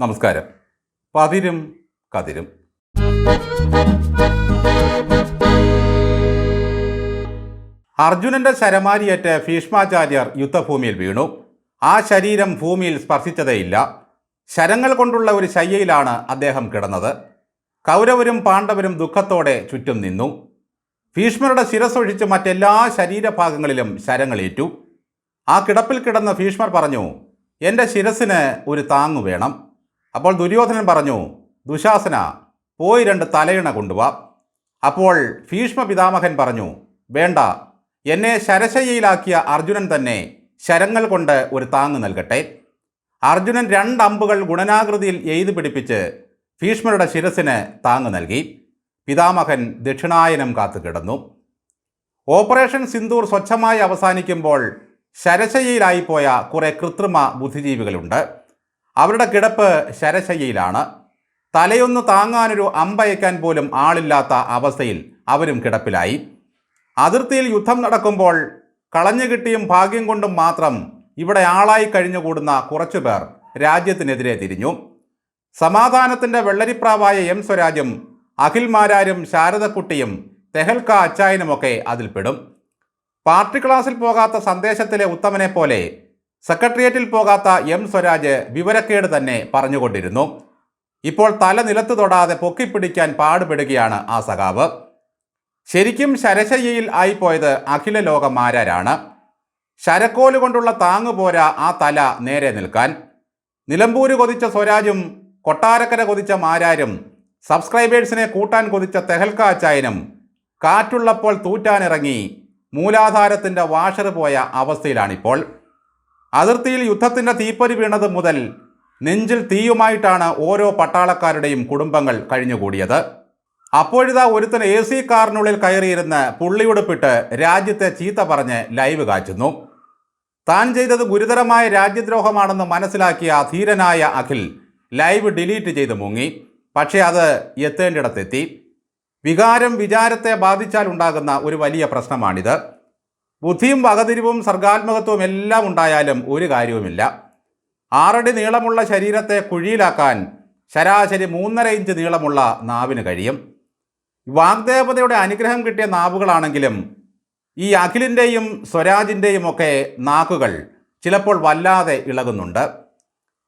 നമസ്കാരം. പതിരും കതിരും. അർജുനന്റെ ശരമാരിയേറ്റ് ഭീഷ്മാചാര്യർ യുദ്ധഭൂമിയിൽ വീണു. ആ ശരീരം ഭൂമിയിൽ സ്പർശിച്ചതേയില്ല. ശരങ്ങൾ കൊണ്ടുള്ള ഒരു ശയ്യയിലാണ് അദ്ദേഹം കിടന്നത്. കൗരവരും പാണ്ഡവരും ദുഃഖത്തോടെ ചുറ്റും നിന്നു. ഭീഷ്മരുടെ ശിരസൊഴിച്ച് മറ്റെല്ലാ ശരീരഭാഗങ്ങളിലും ശരങ്ങളേറ്റു. ആ കിടപ്പിൽ കിടന്ന ഭീഷ്മർ പറഞ്ഞു എന്റെ ശിരസിന് ഒരു താങ്ങു വേണം. അപ്പോൾ ദുര്യോധനൻ പറഞ്ഞു ദുശാസന പോയി രണ്ട് തലയിണ കൊണ്ടുവാ. അപ്പോൾ ഭീഷ്മ പിതാമഹൻ പറഞ്ഞു വേണ്ട എന്നെ ശരശയ്യയിലാക്കിയ അർജുനൻ തന്നെ ശരങ്ങൾ കൊണ്ട് ഒരു താങ്ങ് നൽകട്ടെ. അർജുനൻ രണ്ട് അമ്പുകൾ ഗുണനാകൃതിയിൽ എയ്തു പിടിപ്പിച്ച് ഭീഷ്മരുടെ ശിരസിന് താങ്ങ് നൽകി. പിതാമഹൻ ദക്ഷിണായനം കാത്തു കിടന്നു. ഓപ്പറേഷൻ സിന്ദൂർ സ്വച്ഛമായി അവസാനിക്കുമ്പോൾ ശരശയ്യയിലായിപ്പോയ കുറേ കൃത്രിമ ബുദ്ധിജീവികളുണ്ട്. അവരുടെ കിടപ്പ് ശരശയ്യയിലാണ്. തലയൊന്ന് താങ്ങാനൊരു അമ്പയക്കാൻ പോലും ആളില്ലാത്ത അവസ്ഥയിൽ അവരും കിടപ്പിലായി. അതിർത്തിയിൽ യുദ്ധം നടക്കുമ്പോൾ കളഞ്ഞു കിട്ടിയും ഭാഗ്യം കൊണ്ടും മാത്രം ഇവിടെ ആളായി കഴിഞ്ഞുകൂടുന്ന കുറച്ചുപേർ രാജ്യത്തിനെതിരെ തിരിഞ്ഞു. സമാധാനത്തിന്റെ വെള്ളരിപ്രാവായ എം സ്വരാജും അഖിൽമാരാരും ശാരദക്കുട്ടിയും തെഹൽക്ക അച്ചായനുമൊക്കെ അതിൽപ്പെടും. പാർട്ടി ക്ലാസ്സിൽ പോകാത്ത സന്ദേശത്തിലെ ഉത്തമനെ പോലെ സെക്രട്ടേറിയറ്റിൽ പോകാത്ത എം സ്വരാജ് വിവരക്കേട് തന്നെ പറഞ്ഞുകൊണ്ടിരുന്നു. ഇപ്പോൾ തല നിലത്ത് തൊടാതെ പൊക്കിപ്പിടിക്കാൻ പാടുപെടുകയാണ് ആ സഖാവ്. ശരിക്കും ശരശയ്യയിൽ ആയിപ്പോയത് അഖില ലോകമാരാരാണ്. ശരക്കോൽ കൊണ്ടുള്ള താങ്ങ് പോരാ ആ തല നേരെ നിൽക്കാൻ. നിലമ്പൂര് കൊതിച്ച സ്വരാജും കൊട്ടാരക്കര കൊതിച്ച മാരാരും സബ്സ്ക്രൈബേഴ്സിനെ കൂട്ടാൻ കൊതിച്ച തെഹൽക്ക അച്ചായനും കാറ്റുള്ളപ്പോൾ തൂറ്റാനിറങ്ങി മൂലാധാരത്തിന്റെ വാഷർ പോയ അവസ്ഥയിലാണിപ്പോൾ. അതിർത്തിയിൽ യുദ്ധത്തിന്റെ തീപ്പൊരി വീണത് മുതൽ നെഞ്ചിൽ തീയുമായിട്ടാണ് ഓരോ പട്ടാളക്കാരുടെയും കുടുംബങ്ങൾ കഴിഞ്ഞുകൂടിയത്. അപ്പോഴിതാ ഒരുത്തൻ എ സി കാറിനുള്ളിൽ കയറിയിരുന്ന് പുള്ളിയുടുപ്പിട്ട് രാജ്യത്തെ ചീത്ത പറഞ്ഞ് ലൈവ് കാച്ചുന്നു. താൻ ചെയ്തത് ഗുരുതരമായ രാജ്യദ്രോഹമാണെന്ന് മനസ്സിലാക്കിയ ധീരനായ അഖിൽ ലൈവ് ഡിലീറ്റ് ചെയ്ത് മുങ്ങി. പക്ഷേ അത് എത്തേണ്ടിടത്തെത്തി. വികാരം വിചാരത്തെ ബാധിച്ചാൽ ഉണ്ടാകുന്ന ഒരു വലിയ പ്രശ്നമാണിത്. ബുദ്ധിയും വകതിരിവും സർഗാത്മകത്വവും എല്ലാം ഉണ്ടായാലും ഒരു കാര്യവുമില്ല. ആറടി നീളമുള്ള ശരീരത്തെ കുഴിയിലാക്കാൻ ശരാശരി മൂന്നര ഇഞ്ച് നീളമുള്ള നാവിന് കഴിയും. വാഗ്ദേവതയുടെ അനുഗ്രഹം കിട്ടിയ നാവുകളാണെങ്കിലും ഈ അഖിലിന്റെയും സ്വരാജിന്റെയും ഒക്കെ നാക്കുകൾ ചിലപ്പോൾ വല്ലാതെ ഇളകുന്നുണ്ട്.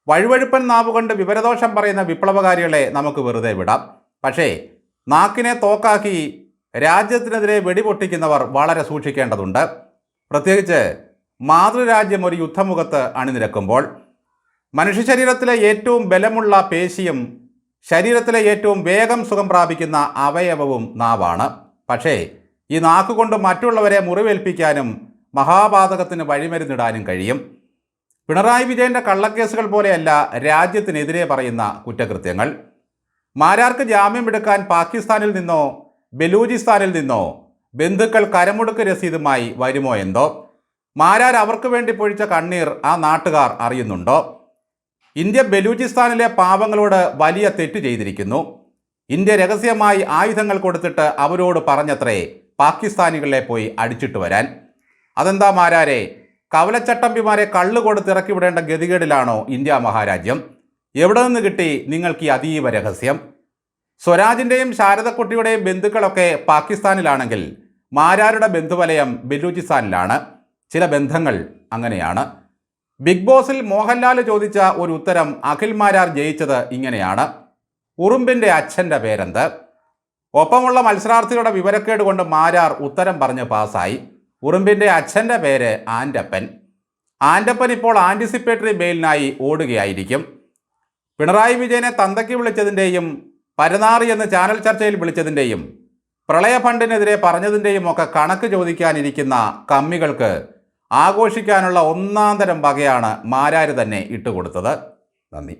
വഴുവഴുപ്പൻ നാവുകൊണ്ട് വിവരദോഷം പറയുന്ന വിപ്ലവകാരികളെ നമുക്ക് വെറുതെ വിടാം. പക്ഷേ നാക്കിനെ തോക്കാക്കി രാജ്യത്തിനെതിരെ വെടിപൊട്ടിക്കുന്നവർ വളരെ സൂക്ഷിക്കേണ്ടതുണ്ട്. പ്രത്യേകിച്ച് മാതൃരാജ്യം ഒരു യുദ്ധമുഖത്ത് അണിനിരക്കുമ്പോൾ മനുഷ്യ ശരീരത്തിലെ ഏറ്റവും ബലമുള്ള പേശിയും ശരീരത്തിലെ ഏറ്റവും വേഗം സുഖം പ്രാപിക്കുന്ന അവയവവും നാവാണ്. പക്ഷേ ഈ നാക്കുകൊണ്ട് മറ്റുള്ളവരെ മുറിവേൽപ്പിക്കാനും മഹാപാതകത്തിന് വഴിമരുന്നിടാനും കഴിയും. പിണറായി വിജയന്റെ കള്ളക്കേസുകൾ പോലെയല്ല രാജ്യത്തിനെതിരെ പറയുന്ന കുറ്റകൃത്യങ്ങൾ. മാരാർക്ക് ജാമ്യമെടുക്കാൻ പാകിസ്ഥാനിൽ നിന്നോ ബലൂചിസ്ഥാനിൽ നിന്നോ ബന്ധുക്കൾ കരമുടുക്ക് രസീതുമായി വരുമോ എന്തോ? മാരാർ അവർക്ക് വേണ്ടി പൊഴിച്ച കണ്ണീർ ആ നാട്ടുകാർ അറിയുന്നുണ്ടോ? ഇന്ത്യ ബലൂചിസ്ഥാനിലെ പാവങ്ങളോട് വലിയ തെറ്റ് ചെയ്തിരിക്കുന്നു. ഇന്ത്യ രഹസ്യമായി ആയുധങ്ങൾ കൊടുത്തിട്ട് അവരോട് പറഞ്ഞത്രേ പാകിസ്ഥാനികളെ പോയി അടിച്ചിട്ട് വരാൻ. അതെന്താ മാരാരെ? കവലച്ചട്ടമ്പിമാരെ കള്ളു കൊടുത്തിറക്കി വിടേണ്ട ഗതികേടിലാണോ ഇന്ത്യ മഹാരാജ്യം? എവിടെ നിന്ന് കിട്ടി നിങ്ങൾക്ക് ഈ അതീവ രഹസ്യം? സ്വരാജിന്റെയും ശാരദക്കുട്ടിയുടെയും ബന്ധുക്കളൊക്കെ പാകിസ്ഥാനിലാണെങ്കിൽ മാരാരുടെ ബന്ധുവലയം ബലൂചിസ്ഥാനിലാണ് ചില ബന്ധങ്ങൾ അങ്ങനെയാണ്. ബിഗ് ബോസിൽ മോഹൻലാൽ ചോദിച്ച ഒരു ഉത്തരം അഖിൽ മാരാർ ജയിച്ചത് ഇങ്ങനെയാണ്. ഉറുമ്പിന്റെ അച്ഛന്റെ പേരെന്ത്? ഒപ്പമുള്ള മത്സരാർത്ഥികളുടെ വിവരക്കേട് കൊണ്ട് മാരാർ ഉത്തരം പറഞ്ഞ് പാസ്സായി. ഉറുമ്പിന്റെ അച്ഛന്റെ പേര് ആന്റപ്പൻ ആന്റപ്പൻ ഇപ്പോൾ ആന്റിസിപ്പേറ്ററി ബെയിലിനായി ഓടുകയായിരിക്കും. പിണറായി വിജയനെ തന്തയ്ക്ക് വിളിച്ചതിന്റെയും പരനാറി എന്ന് ചാനൽ ചർച്ചയിൽ വിളിച്ചതിന്റെയും പ്രളയ ഫണ്ടിനെതിരെ പറഞ്ഞതിന്റെയും ഒക്കെ കണക്ക് ചോദിക്കാനിരിക്കുന്ന കമ്മികൾക്ക് ആഘോഷിക്കാനുള്ള ഒന്നാം തരം വകയാണ് മാരാര് തന്നെ ഇട്ടുകൊടുത്തത്. നന്ദി.